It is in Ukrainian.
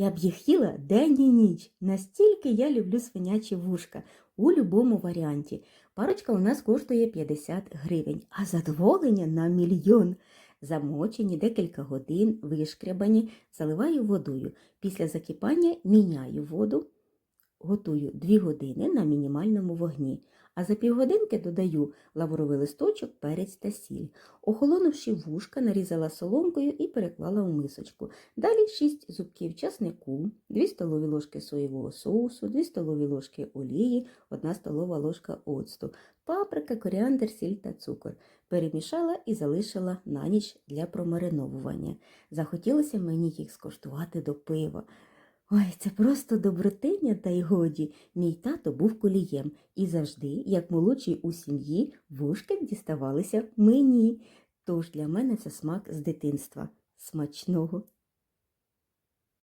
Я б їх їла день і ніч. Настільки я люблю свинячі вушка у будь-якому варіанті. Парочка у нас коштує 50 гривень, а задоволення на мільйон. Замочені декілька годин, вишкрябані, заливаю водою. Після закипання міняю воду, готую 2 години на мінімальному вогні. А за півгодинки додаю лавровий листочок, перець та сіль. Охолонувши вушка, нарізала соломкою і переклала у мисочку. Далі 6 зубків часнику, 2 столові ложки соєвого соусу, 2 столові ложки олії, 1 столова ложка оцту, паприка, коріандр, сіль та цукор. Перемішала і залишила на ніч для промариновування. Захотілося мені їх скоштувати до пива. Ой, це просто добротиня та й годі. Мій тато був колієм і завжди, як молодший у сім'ї, вушки діставалися мені. Тож для мене це смак з дитинства. Смачного!